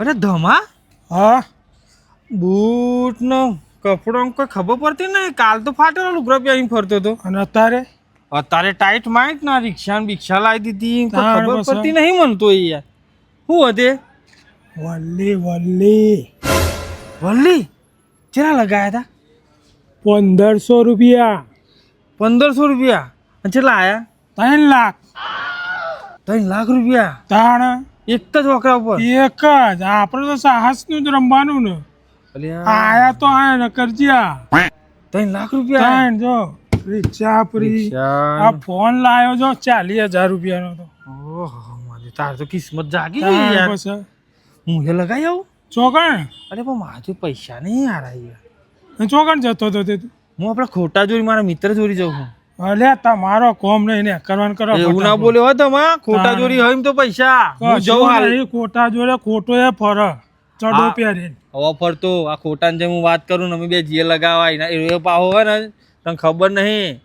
અરે ધમા? હા? બૂટ નો કપડો કોઈ ખબર પડતી નહીં. કાલ તો ફાટેલો લુગડો પહેરીને ફરતો હતો. અને અત્યારે? અત્યારે ટાઈટ માઇટ ના રિક્ષા બિક્ષા લાવી દીધી. ખબર પડતી નહીં મનતો તો યાર. શું હતે વલ્લી વલ્લી. વલ્લી? ચેરા લગાયા હતા? પંદરસો રૂપિયા. પંદરસો રૂપિયા. અને ચેટલા આયા? ત્રણ લાખ. ત્રણ લાખ રૂપિયા? તાણ. એક જ વકરા ઉપર. એક જ. આપણે તો સાહસનું જ રમવાનું ને. આયા તો આયા ને કરજ્યા. ત્રણ લાખ રૂપિયા. ત્રણ જો. રિક્ષા ફ્રી. આ ફોન લાવ્યો જો ચાલીસ હજાર રૂપિયાનો તો. ઓહો, મારી તાર તો કિસ્મત જાગી ગઈ યાર. પછી. હું એ લગાઈ આવું? ચોકણ અરે પણ મારે પૈસા નહીં યાર ચોકણ જતો હતો તે હું આપણે ખોટા જોઈ મારા મિત્ર જોડી જાઉં છું. અલ્યા તમારો કોમ નહીં ને કરવાનું કરો એવું ના બોલ્યો હોય તમા ખોટા. જોડી હોય તો પૈસા. હું જઉં હાલ. ખોટા જોડે ખોટો એ ફર. ચડો. પહેરીને. હવે ફરતો આ ખોટા જે હું વાત કરું ને અમે બે જીએ લગાવાય એના એ પાહો હોય ને તને ખબર નહીં.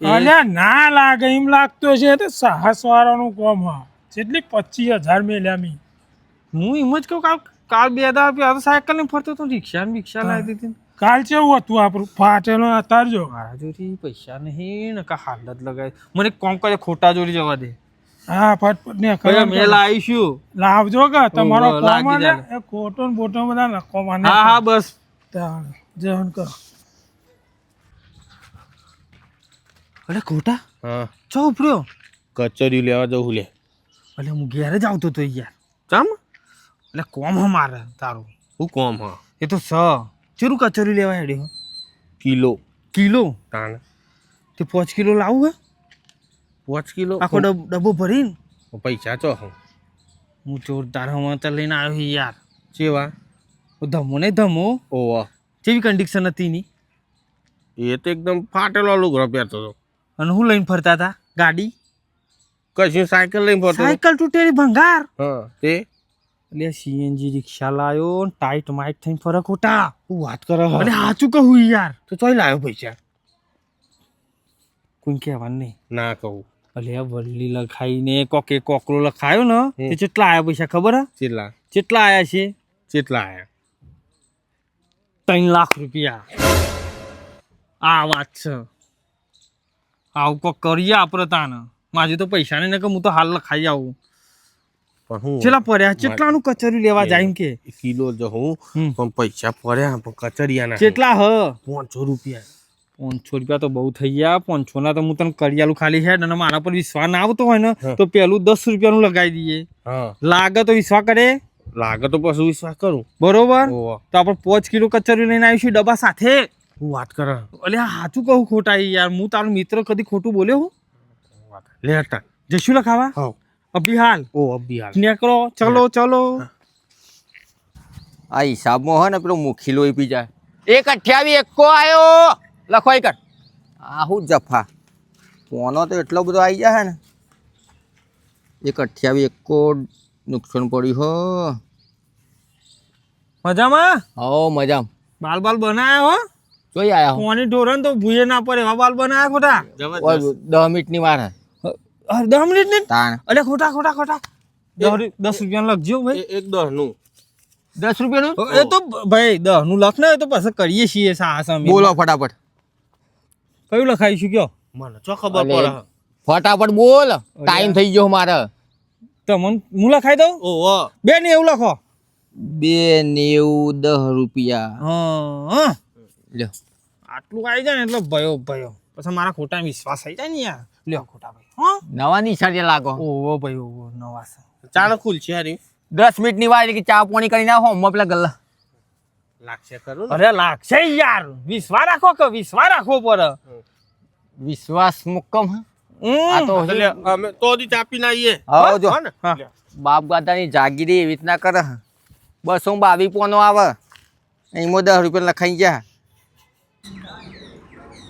અલ્યા ના લાગે એમ લાગતો છે તે સાહસ વાળાનું કોમ હા જેટલી પચીસ હજાર મેલ્યા મી. હું એમ જ કહું કાલ કાલ બે હજાર રૂપિયા સાયકલ ને ફરતો તો રિક્ષા ને રિક્ષા લાવી દીધી. કાલ કેવું હતું આપણું? ફાટેલો અતારજો મારા જોડી પૈસા નહીં ને કા હાલત લગાય. મને કોમ કરે ખોટા જોડી જવા દે. હા ફટફટ ને કયો મેલ આવીશું લાવજો કે તમારો કોમ એ ખોટો ને બોટો બધા નકો માને. હા હા બસ. જહન કરો. અરે ખોટા? હા. ચો ઉપર્યો કચોરી લેવા જવું લે. એટલે હું ઘેર જ આવતો તો યાર. ચમ? એટલે કોમ હ મારે તારું. હું કોમ હ? એ તો સ. ચેરું કચોરી લેવા હેડ્યો? કિલો. કિલો? તાણ. તે પાંચ કિલો લાવું હે? પાંચ કિલો? આખો ડબ્બો ભરીને? પૈસા ચો હું? જોરદાર હમણાં લઈને આવ્યો યાર. ચેવા? ધમો ને ધમો. ઓવા. કેવી કન્ડિશન હતી ની એ તો એકદમ ફાટેલો લુગડો પહેરતો હતો અને હું લઈને ફરતા હતા ગાડી? કશું સાયકલ લઈને ફરતો. સાયકલ તૂટેલી ભંગાર. હા તે? એટલે સીએનજી રિક્ષા લાયો ટાઈટ માઇટ થઈને ફરક ખોટા હું વાત કરો અરે સાચું કહું યાર. તો ચોઈ લાયો પૈસા. કોઈ કહેવાનું નહીં. ના કહું. અલે વલ્લી લખાઈને કોકે કોકરો લખાયો ને. તે કેટલા આયા પૈસા ખબર હે? કેટલા? કેટલા આયા છે? કેટલા આયા? ત્રણ લાખ રૂપિયા. આ વાત છે. આવું કોક કરીએ આપણે તાને માજે તો પૈસા ને કે હું તો હાલ લખાઈ આવું. પણ હું ચેલા પડ્યા ચેટલાનું કચરી લેવા જાય કે? કિલો જો હું પણ પૈસા પડ્યા પણ કચરિયા ના કેટલા હ? પાંચસો રૂપિયા. પાંચસો રૂપિયા તો બહુ થઈ ગયા પાંચસો ના તો હું તને કરિયાલું ખાલી હેડ અને મારા પર વિશ્વાસ ના આવતો હોય ને તો પેલું દસ રૂપિયાનું લગાવી દઈએ. લાગે તો વિશ્વાસ કરે. લાગે તો પછી વિશ્વાસ કરું. બરોબર? તો આપણે પાંચ કિલો કચરી લઈને આવીશું ડબ્બા સાથે. હું વાત કર. અલે સાચું કહું ખોટા યાર હું તારો મિત્ર કદી ખોટું બોલ્યો હું? લેટા જશું લખાવા હા. અભી હાલ ઓ અભિહાલ. નીકળો ચલો ચલો. આ હિસાબમાં હોય ને પેલો મુખીલો એ પી જાય. એક અઠ્યાવી એકો આવ્યો લખો એક આ હું જફા? ફોનો તો એટલો બધો આવી જાય ને. એક અઠ્યાવી એકો નુકસાન પડ્યું હો. મજામાં? હો મજામાં. બાલ બાલ બનાયા હો? જોઈ આયા હું. કોની ઢોરણ તો ભૂયે ના પડે. એવા બાલ બનાયા ખોટા? દસ મિનિટની વાર હે. અરે દસ મિનિટ ને? તાણ. અલે ખોટા ખોટા ખોટા. દસ દસ રૂપિયા લખજો ભાઈ. એક દસનું? દસ રૂપિયાનું એ તો ભાઈ દસનું લખ ને તો પછી કરીએ છીએ બોલો ફટાફટ. કયું લખાઈશું કયો? મને ચો ખબર પડે ફટાફટ બોલ. ટાઈમ થઈ ગયો મારે. તો મન હું લખાઈ દઉં? ઓહો બે ને એવું લખો. બે નેવું દસ રૂપિયા. હા હા. લ્યો. આટલું આવી જાય ને એટલે ભયો ભયો. પછી મારા ખોટા વિશ્વાસ થઈ જાય ને યાર. લ્યો ખોટા ભાઈ. નવા નિશાળે લાગો. ઓવો ભાઈ ઓવો નવા છે. ખુલ છે હરી. દસ મિનિટની વાર એટલે કે ચા પાણી કરીને આવો હમ પેલા ગલ્લા. લાગશે કરું અરે લાગશે યાર. વિશ્વાસ રાખો કે વિશ્વાસ રાખો પડે. વિશ્વાસ મુક્કમ હે. આ તો એટલે અમે તો દી ચાપી ના આવીએ. આવો જો ને? બાપ દાદાની જાગીરી એવી રીતના કરે બસ હું બાવી પોનો આવે. એમાં દસ રૂપિયા લખાઈ ગયા.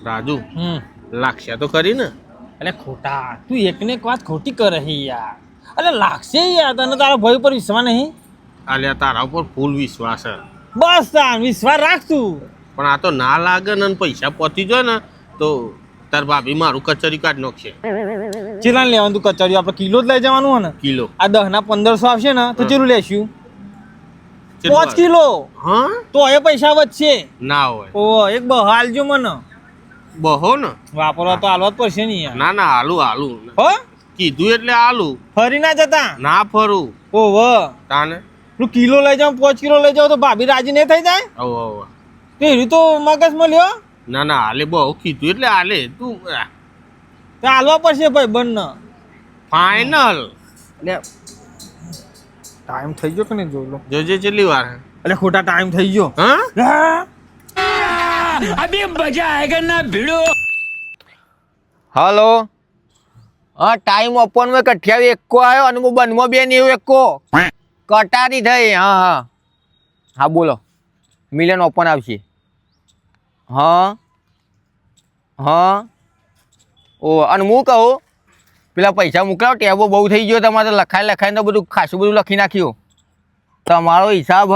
રાજુ હમ. લાગશે તો ખરી ને? અલે ખોટા તું એકને એક વાત ખોટી કરે હે યાર. અરે લાગશે યાર તને તારા ભાઈ ઉપર વિશ્વાસ નહીં? અલ્યા તારા ઉપર ફૂલ વિશ્વાસ છે. બસ તાર વિશ્વાસ રાખ તું. પણ આ તો ના લાગે ને પૈસા પહોંચી જાય ને તો તાર ભાભી મારું કચરી કાઢ નાખશે. ચેલા લેવાનું તું કચરિયું આપણે કિલો જ લઈ જવાનું હોય ને? કિલો. આ દહ ના પંદરસો આવશે ને તો ચેલું લેશું? પાંચ કિલો? હા? તો એ પૈસા વધશે. ના હોય. ઓ એક બહાલજો મને. બહો ને? વાપરવા તો હાલવા જ પડશે ને યાર ના ના આલુ આલુ હો? કીધું એટલે આલુ ફરી ના જતા? ના ફરું. ઓવ તાને? પેલું કિલો લઈ જાઉં પાંચ કિલો લઈ જાઉં તો ભાભી રાજી નહીં થઈ જાય? આવો તો એરી તો મગજમાં લ્યો ના ના હાલે બહુ કીધું એટલે હાલે. તું તો હાલવા પડશે ભાઈ બંને. ફાઈનલ એટલે ટાઈમ થઈ ગયો કે નહીં જોઈ લો? જોજે કેટલી વાર. એટલે ખોટા ટાઈમ થઈ ગયો. હા? હલો? હા ટાઈમ ઓપનમાં કઠિયાવી એકો આવ્યો અને હું બનમાં બે નેવું એકો કટારી થઈ, હા હા. હા, બોલો. મિલિયન ઓપન આવશે. હા હા. ઓ, અને હું કહું, પેલા પૈસા મોકલાવો, ટેબો બહુ થઈ ગયો, તમારે લખાઈ લખાઈને તો બધું ખાસું બધું લખી નાખ્યું. તમારો હિસાબ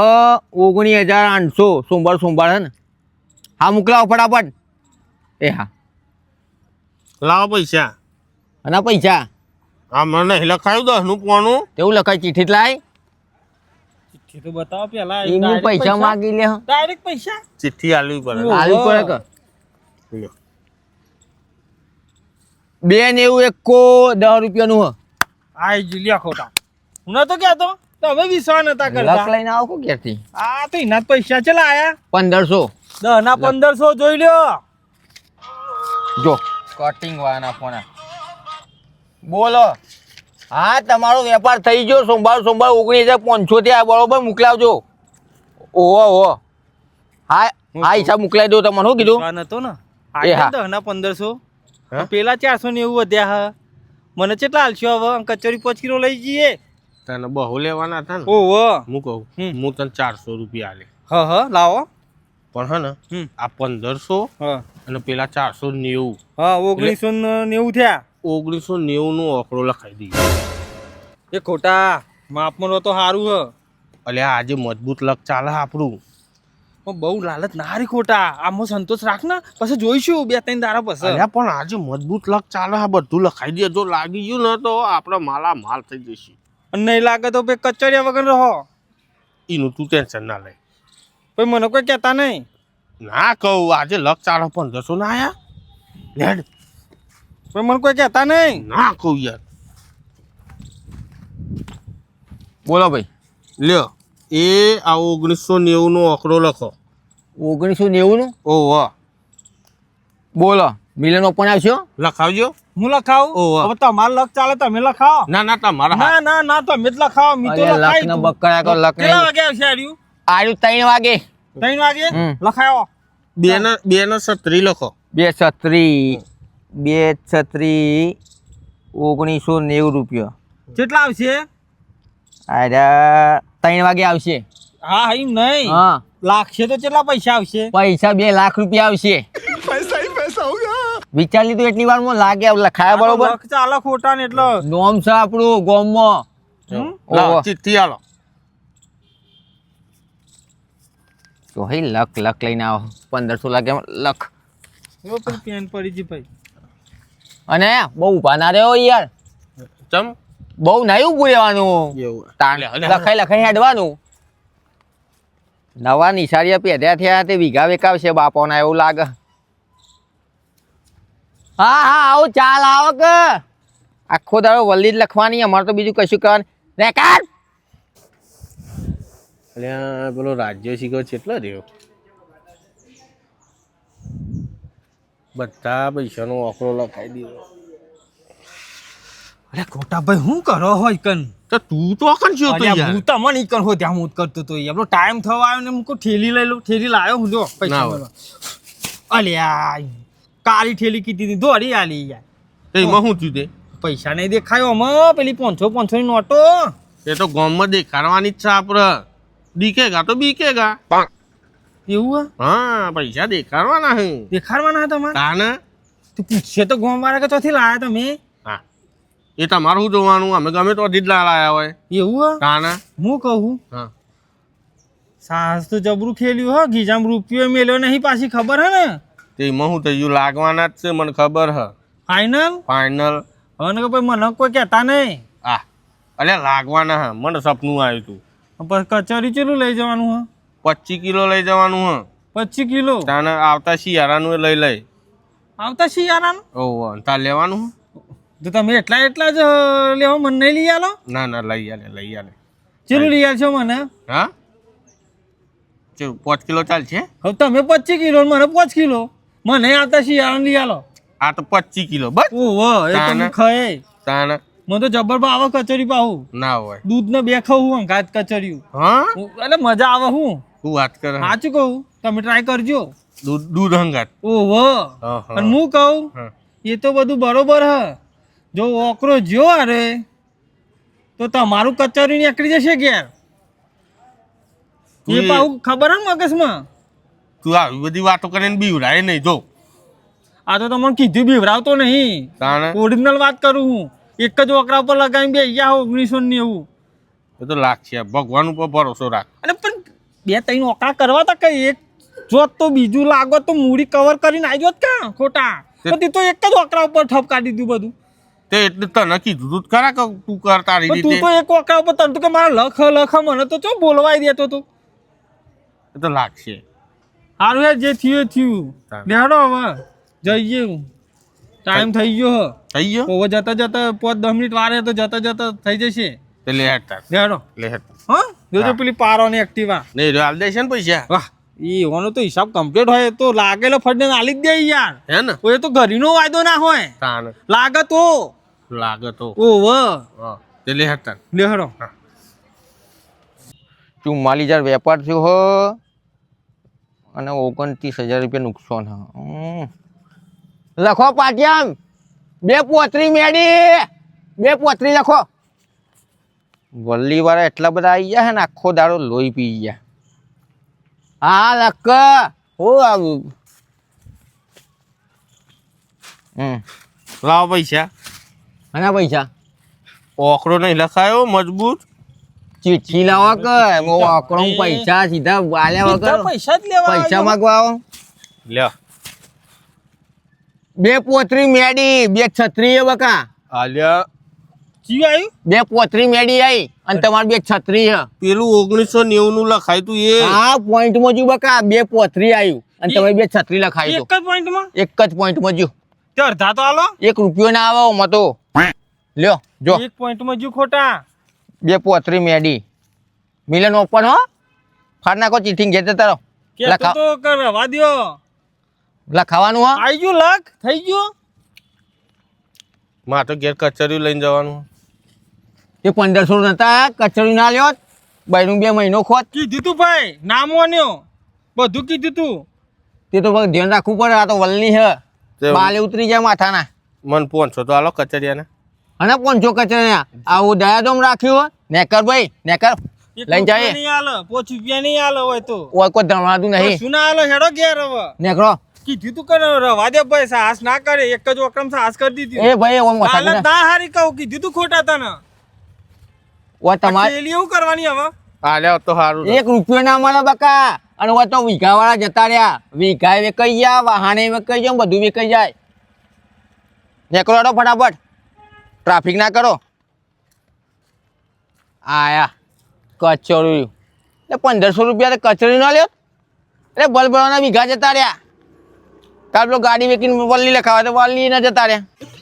ઓગણીસ હજાર આઠસો, સોમવાર સોમવાર, હે ને? હા મોકલાવો ફટાફટ. એ હા. લાવો પૈસા. અને પૈસા. હા મને લખાયું દસનું પોનું તેવું લખાય ચીઠી લાય. એ તો બતાવો પેલા એનું પૈસા માંગી લે. ડાયરેક્ટ પૈસા? ચિઠ્ઠી આલવી પડે. ઓહો. પડે કે? લ્યો. બે ને એવું એકો દસ રૂપિયાનું હ. આઈ જુલિયા ખોટા. હું નતો કહેતો તમે વિશ્વાસ નતા લખ કરતા. લઈને આવો કો ક્યાંથી આ તો એના જ પૈસા ચલા આયા પંદરસો. દસ ના પંદરસો જોઈ લ્યો. જો. કટિંગ વાના ફોન. બોલો. હા તમારો વેપાર થઈ ગયો. સોમવાર સોમવાર ઓગણીસ હજાર પાંચસો થયા બરોબર મોકલાવજો. ઓહો ઓહો. હા હા હિસાબ મોકલાવી દો તમને શું કીધું. નતો ને. એ હા. દસ ના પંદરસો. હા? પેલા ચારસો ને એવું વધ્યા હા. મને કેટલા હાલશો હવે? કચોરી પાંચ કિલો લઈ જઈએ. તને બહુ લેવાના હતા ને. ઓહો. હું કહું હમ. હું તને ચારસો રૂપિયા આલે. હ હ લાવો. પણ હે ને આ પંદરસો હ. અને પેલા ચારસો નેવું. હા ઓગણીસો નેવું થયા. ઓગણીસો નેવું નો આંકડો લખાઈ દીધો એ ખોટા માપમાં તો સારું હ. અલ્યા આજે મજબૂત લક ચાલે આપણું. પણ બહુ લાલચ ના રી ખોટા. આમાં સંતોષ રાખ ને પછી જોઈશું બે ત્રણ દારા પછી. અલ્યા પણ આજે મજબૂત લક ચાલે આ બધું લખાઈ દે જો લાગી ગયું ને તો આપણે માલા માલ થઈ જશે. અને નહીં લાગે તો બે કચરિયા વગર રહો. એનું તું ટેન્શન ના લે. પછી મને કોઈ કહેતા નહીં. ના કહું આજે લક ચાલો પણ જશો ના આયા? લેડ કોઈ મને કોઈ કહેતા નહીં. ના કહું યાર. બોલો ભાઈ. લ્યો એ આ ઓગણીસો નેવું નો આંકડો લખો. ઓગણીસો નેવુંનું? ઓ વાહ. બોલો મિલિયન ઓપન આવશો? લખાવજો. હું લખાવું? ઓહો. હવે તમારે લખ ચાલે તમે લખાવો. ના ના તમારા ના ના ના તમે જ લખાવો. મિત્રો દઉં. બકરા કો લખને. કેટલા વાગે આવશે આર્યું? આર્યું ત્રણ વાગે. ત્રણ વાગે? લખાયો. બે ને બે નો છત્રી લખો. બે છત્રી બે છત્રી ઓગણીસો નેવું રૂપિયા. કેટલા આવશે? અરે ત્રણ વાગે આવશે. હા હા એમ નહીં. હા. લાગશે તો કેટલા પૈસા આવશે? પૈસા બે લાખ રૂપિયા આવશે. વિચાર લીધું એટલી વારમાં લાગે લખાયા બરોબર? ચાલો ખોટા ને એટલે. નોમ છે આપણું ગોમમાં ચિઠ્ઠી આલો. તો હે લખ લખ લઈને આવો. પંદરસો લાગે લખ. એવો પેલી પેન પડી જી ભાઈ. અને બહુ ઊભા ના રહ્યો યાર. ચમ? બહુ નહીં ઊભું રહેવાનું. લખાઈ લખાઈ હેડવાનું. નવા નિશાળીયા પેઢ્યા થયા તે વીઘા વેકાવશે બાપોના એવું લાગે. હા હા આવો ચાલ આવો કે. આખો દાડો વલ્લી જ લખવાની અમારે તો બીજું કશું કરવાનું. રેકાર્ડ! અલ્યા પેલો રાજ્ય શીખો કેટલો રહ્યો? બધા પૈસાનો ઓકરો લખાઈ દીધો. અરે ખોટા ભાઈ હું કરો હોય કન તો તું તો અકન છો તો યાર. હું તમને ઈ કન હો ત્યાં હું કરતો તો. આપણો ટાઈમ થવા આવ્યો ને હું કો ઠેલી લઈ લઉં ઠેલી લાવ્યો હું જો પૈસા અલ્યા કાળી ઠેલી કીધી હતી દોડી આલી યાર. તો એમાં શું થયું તે? પૈસા નહીં દેખાયો અમે પેલી પાંચસો પાંચસો ની નોટો. એ તો ગામમાં દેખાડવાની જ છે આપણે દીકેગા તો બીકેગા. એવું હા? પૈસા દેખાડવાના હે. દેખાડવાના હતા તમારે? તાને તું પૂછશે તો ગોમ વાળા કે ચોથી લાયા તમે? હા. એ તમારું જોવાનું? અમે ગમે તો જ લાયા હોય. એવું હે? તાને હું કહું? હા. સાસ તો જબરું ખેલ્યું હો ગીજામ રૂપિયો મેલ્યો નહીં પાછી ખબર હે ને? તે એમાં શું થયું? લાગવાના જ છે મને ખબર હ. ફાઈનલ ફાઇનલ હવે ને કે ભાઈ મને કોઈ કહેતા નહીં. આ અલ્યા લાગવાના હા. મને સપનું આવ્યું હતું પછી કચોરી ચેલું લઈ જવાનું હ? પચીસ કિલો લઈ જવાનું હ. પચીસ કિલો? તાને આવતા શિયાળાનું લઈ લઈ. આવતા શિયાળાનું? ઓહો તાર લેવાનું? તો તમે એટલા એટલા જ લેવા મને નહીં લઈ આલો? ના ના લઈ આલે લઈ આલે. ચેલું લઈ આલશો મને? હા? ચલો પાંચ કિલો ચાલશે? હવે તમે પચીસ કિલો મને પાંચ કિલો. મને આવતા શિયાળાનું લઈ આલો. આ તો પચીસ કિલો બસ. ઓહો એ તમે? ખાય તાને મને તો જબર આવે કચોરી ના હોય. દૂધ ને બે ખાવું અંગાત કચોરીયું હા? એટલે મજા આવે હું. હું વાત કરે સાચું કહું તમે ટ્રાય કરજો. દૂધ દૂધ હંગાત. ઓહો. હા, હા. અને હું કહું હા. એ તો બધું બરોબર હ. જો ઓકરો જો અરે તો તમારું કચોરી નીકળી જશે ઘેર. એ પાઉ ખબર હે ને મગજમાં? તું આવી બધી વાતો કરીને બીવડાય નહીં જો. આ તો તમને કીધું બીવરાવતો નહીં. ઓરિજિનલ વાત કરું હું. એક જ ઓકરા ઉપર લગાવીને બે ગયા ઓગણીસો નેવું. એ તો લાગશે ભગવાન ઉપર ભરોસો રાખ. અને પણ બે ત્રણ ઓકરા કરવા તા કઈ એક જોત તો બીજું લાગો તો મૂડી કવર કરીને આવી જોત ક્યાં ખોટા? તે- તો એક જ ઓકરા ઉપર ઠપ કાઢી દીધું બધું. તે એટલે તને કીધું તું ખરા કે તું કરતા રહી તું તો એક ઓકરા ઉપર તને તો કે મારા લખ લખ મને તો ચો બોલવાય દેતો તો. એ તો લાગશે સારું યાર જે થયું થયું. હા. હવે. જઈએ ટાઈમ થઈ ગયો થઈ ગયો? હવે જતા જતા પાંચ દસ મિનિટ વારે તો જતા જતા થઈ જશે. તે લે હેડ તાર. લે હેડ હા? જોજો પેલી પારો ની એક્ટિવા નહીં હાલ દેશે ને પૈસા. વાહ ઈ ઓનો તો હિસાબ કમ્પ્લીટ હોય તો લાગેલો ફટને આલી જ દે યાર. હે ને? ઓય તો ઘરીનો વાયદો ના હોય. તાન લાગે તો લાગે તો ઓવ. હા. તે લે હેડ તાર. લેહડો ચુમ્માલીસ હજાર વેપાર થયો હો? અને ઓગણત્રીસ હજાર રૂપિયા નુકસાન હા. લખો પાટિયામ. બે પોતરી મેડી બે પોતરી લખો. વલ્લી વાળા એટલા બધા આવી ગયા હે ને આખો દાડો લોહી પી ગયા. હા લખ. હો આવું? હમ. લાવ પૈસા. આના પૈસા? ઓકડો નહીં લખાયો મજબૂત. ચીઠી લાવો કે? ઓકડો પૈસા સીધા આલ્યા વગર પૈસા જ લેવા પૈસા. માંગવા આવો. લ્યો. બે પોતરી મેડી બે છત્રી બકા. આલ્યા. બે પોતરી મેડી આઈ અને તમારે બે છત્રી હે. પેલું ઓગણીસો નેવું નું લખાયું તું એ. હા પોઈન્ટમાં જો બકા બે પોતરી આવ્યું અને તમે બે છત્રી લખાયું એક જ પોઈન્ટમાં એક જ પોઈન્ટમાં જો. તે અડધા તો આલો. એક રૂપિયો ના આવે મતો લ્યો જો. એક પોઈન્ટમાં જો ખોટા. બે પોતરી મેડી મિલન ઓપન હો. ફાડ નાખો ચીઠી ઘેર તારો કે તો તો કરવા દ્યો. લખાવાનું હા? આવી ગયું લખ? થઈ ગયું? માં તો ઘેર કચેરી લઈને જવાનું. એ પંદરસો નતા કચેરી ના લ્યો. બાયનું બે મહિનો ખોટ કીધું તું ભાઈ નામ વાન્યો બધું કીધું તું. તે તો ભાઈ ધ્યાન રાખવું પડે આ તો વલની હે. બાલે ઉતરી જાય માથાના. મન પહોંચો તો આલો કચેરિયાને. અને પોંચો કચરા આવું દયાદોમ રાખ્યું હો. નેકર ભાઈ નેકર. લઈને જાય નહીં આલો? પોચ રૂપિયા નહીં આલો હોય તો. ઓય કોઈ ધમાતું નહીં. શું ના આલો? હેડો ઘેર હવે. નેકરો કીધું તું કે રવા દે ભાઈ સાહસ ના કરે એક જ વક્રમ સાહસ કરી દીધી. એ ભાઈ ઓમ મોટા હાલત ના હારી કહું કીધું તું ખોટા તને. ઓ તમારે એલી એવું કરવાની હવે? આલ્યા તો સારું એક રૂપિયો ના મળે બકા. અને ઓ તો વીઘા વાળા જતા રહ્યા. વીઘા વેકાઈ ગયા વાહણે વેકાઈ જાય બધું વેકાઈ જાય. નીકળો હેડો ફટાફટ. ટ્રાફિક ના કરો. આયા કચોરી એટલે પંદરસો રૂપિયા કચોરી ના લ્યો. એટલે બલબળાના વીઘા જતા રહ્યા. કાલ પેલો ગાડી વેકીને વલ્લી લખાવે તો વલ્લી ના જતા રહ્યા